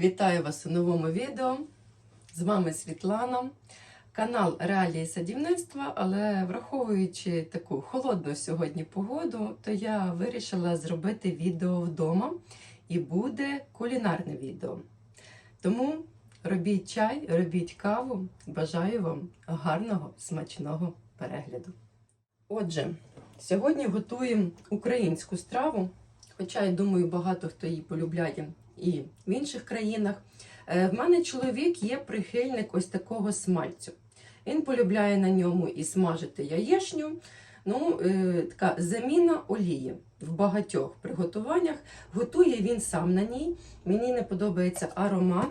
Вітаю вас у новому відео. З вами Світлана, канал Реалії садівництва, але враховуючи таку холодну сьогодні погоду, то я вирішила зробити відео вдома і буде кулінарне відео. Тому робіть чай, робіть каву. Бажаю вам гарного смачного перегляду. Отже, сьогодні готуємо українську страву, хоча я думаю, багато хто її полюбляє і в інших країнах. Е, В мене чоловік є прихильник ось такого смальцю. Він полюбляє на ньому і смажити яєчню. Ну, е, така заміна олії в багатьох приготуваннях. Готує він сам на ній. Мені не подобається аромат,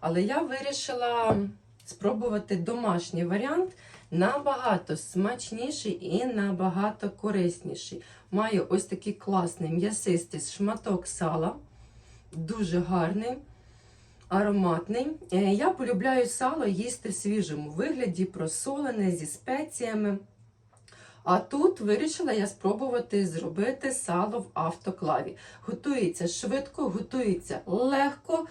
але я вирішила спробувати домашній варіант. Набагато смачніший і набагато корисніший. Маю ось такий класний м'ясистий шматок сала, дуже гарний, ароматний. Е, Я полюбляю сало їсти в свіжому вигляді, просолене зі спеціями. А тут вирішила я спробувати зробити сало в автоклаві. Готується швидко, готується легко,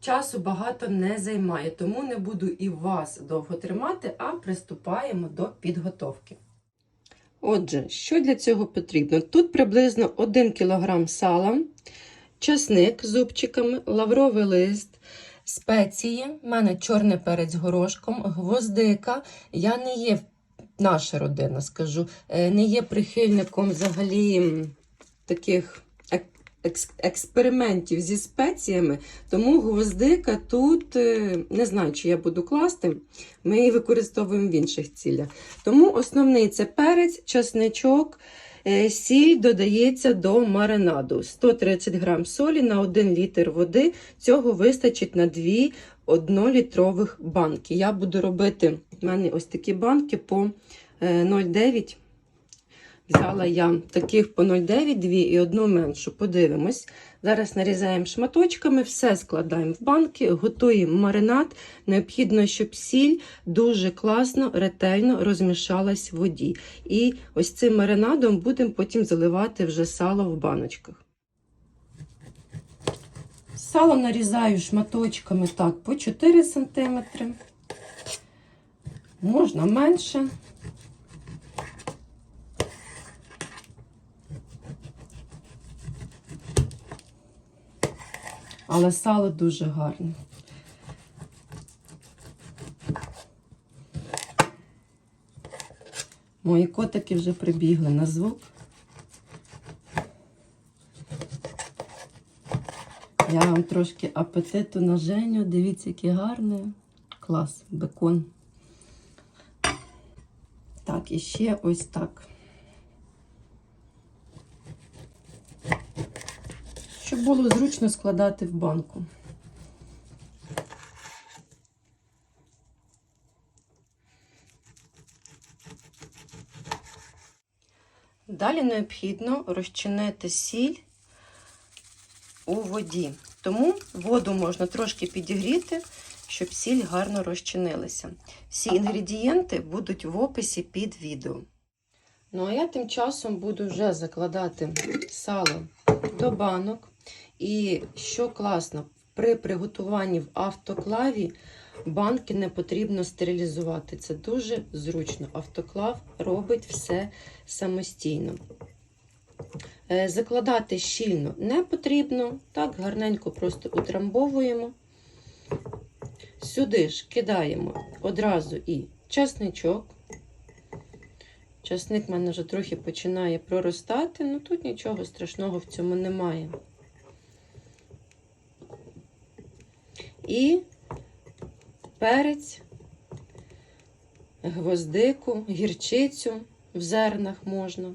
часу багато не займає, тому не буду і вас довго тримати, а приступаємо до підготовки. Отже, що для цього потрібно? Тут приблизно 1 кг сала, часник з зубчиками, лавровий лист, спеції. У мене чорний перець горошком, гвоздика. Я не є, наша родина, скажу, е, не є прихильником взагалі таких експериментів зі спеціями, тому гвоздика тут е, не знаю, чи я буду класти. Ми її використовуємо в інших цілях. Тому основний це перець, часничок, сіль додається до маринаду. 130 грам солі на 1 літр води. Цього вистачить на 2 однолітрових банки. Я буду робити в мене ось такі банки по е, 0,9. Взяла я таких по 0,9, дві і одну меншу. Подивимось. Зараз нарізаємо шматочками, все складаємо в банки, готуємо маринад. Необхідно, щоб сіль дуже класно, ретельно розмішалась в воді. І ось цим маринадом будемо потім заливати вже сало в баночках. Сало нарізаю шматочками так по 4 см. Можна менше. Але сало дуже гарне. Мої котики вже прибігли на звук. Я вам трошки апетиту на Женю. Дивіться, який гарний. Клас, бекон. Так, і ще ось так. Щоб було зручно складати в банку. Далі необхідно розчинити сіль у воді. Тому воду можна трошки підігріти, щоб сіль гарно розчинилася. Всі інгредієнти будуть в описі під відео. Ну а я тим часом буду вже закладати сало до банок. І що класно, при приготуванні в автоклаві банки не потрібно стерилізувати. Це дуже зручно. Автоклав робить все самостійно. Е, Закладати щільно не потрібно. Так, гарненько просто утрамбовуємо. Сюди ж кидаємо одразу і часничок. Часник в мене вже трохи починає проростати, ну тут нічого страшного в цьому немає. І перець, гвоздику, гірчицю в зернах можна.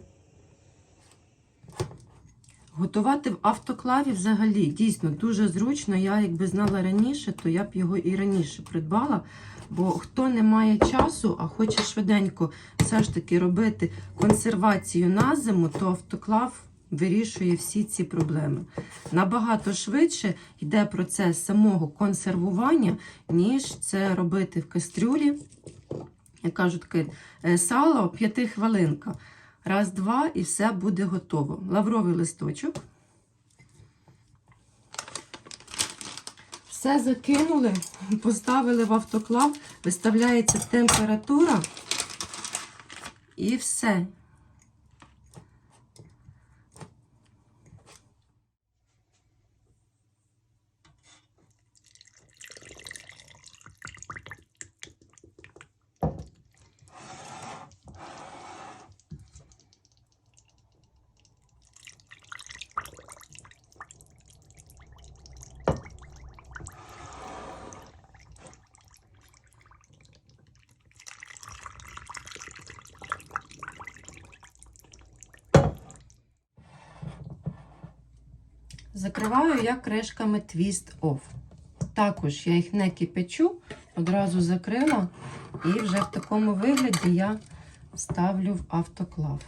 Готувати в автоклаві взагалі дійсно дуже зручно. Я, якби знала раніше, то я б його і раніше придбала. Бо хто не має часу, а хоче швиденько все ж таки робити консервацію на зиму, то автоклав вирішує всі ці проблеми. Набагато швидше йде процес самого консервування, ніж це робити в кастрюлі. Як кажуть, таке сало п'ятихвилинка. Раз, два, і все буде готово. Лавровий листочок. Все закинули, поставили в автоклав, виставляється температура і все. Закриваю я кришками Twist Off. Також я їх не кипячу, одразу закрила, і вже в такому вигляді я ставлю в автоклав.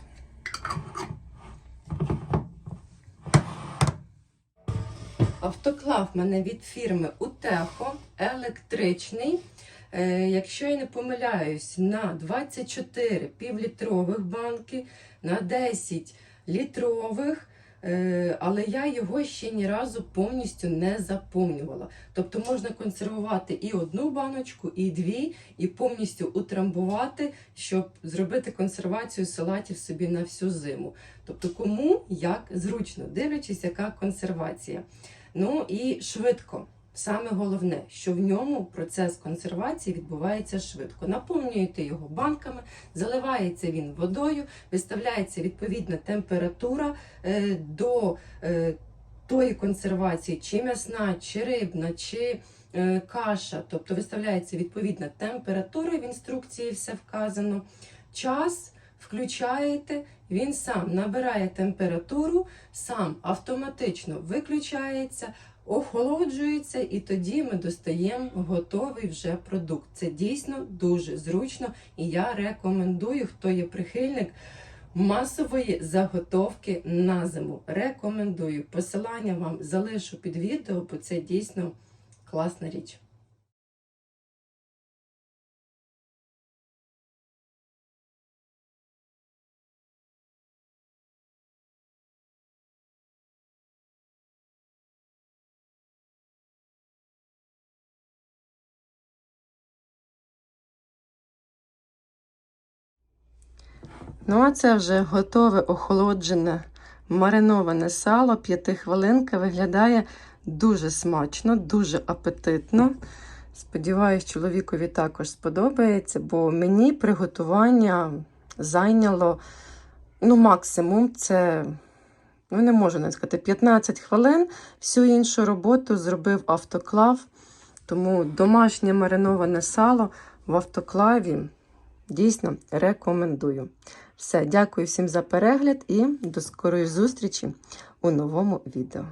Автоклав в мене від фірми Утехо, електричний. Е, Якщо я не помиляюсь, на 24 півлітрових банки, на 10 літрових. Е, Але я його ще ні разу повністю не заповнювала. Тобто можна консервувати і одну баночку, і дві, і повністю утрамбувати, щоб зробити консервацію салатів собі на всю зиму. Тобто, кому як зручно, дивлячись, яка консервація. Ну і швидко. Саме головне, що в ньому процес консервації відбувається швидко. Наповнюєте його банками, заливається він водою, виставляється відповідна температура е, до е, тої консервації, чи м'ясна, чи рибна, чи е, каша. Тобто виставляється відповідна температура, в інструкції все вказано. Час включаєте, він сам набирає температуру, сам автоматично виключається охолоджується, і тоді ми достаємо готовий вже продукт. Це дійсно дуже зручно, і я рекомендую, хто є прихильник масової заготовки на зиму. Рекомендую. Посилання вам залишу під відео, бо це дійсно класна річ. Ну, а це вже готове охолоджене мариноване сало. П'ятихвилинка виглядає дуже смачно, дуже апетитно. Сподіваюсь, чоловікові також сподобається, бо мені приготування зайняло ну, максимум це, ну, не можу не сказати, 15 хвилин. Всю іншу роботу зробив автоклав. Тому домашнє мариноване сало в автоклаві дійсно рекомендую. Все, дякую всім за перегляд і до скорої зустрічі у новому відео.